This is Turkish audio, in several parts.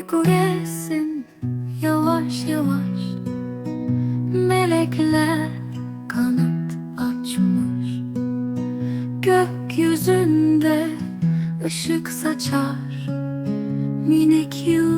Uyku yavaş yavaş. Melekler kanat açmış. Gökyüzünde ışık saçar. Minik yıldız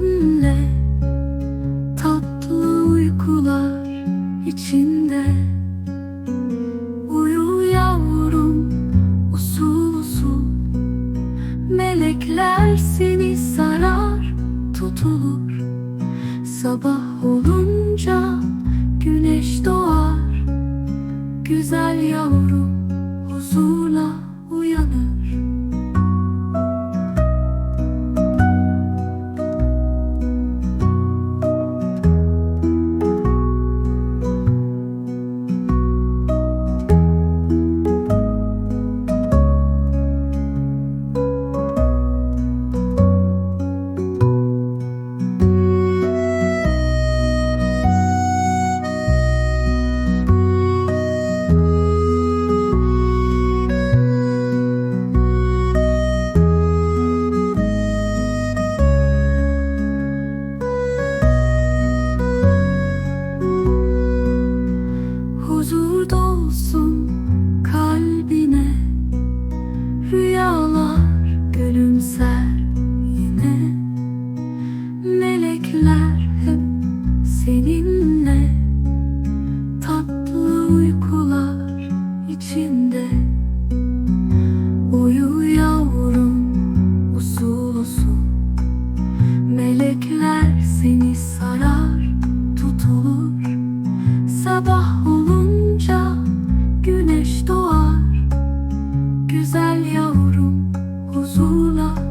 seninle Tatlı uykular içinde. Uyu yavrum usul usul. Melekler seni sarar tutulur. Sabah olunca güneş doğar. Güzel yavrum huzurla gülümser yine. Melekler hep seninle. Tatlı uyku 哭了。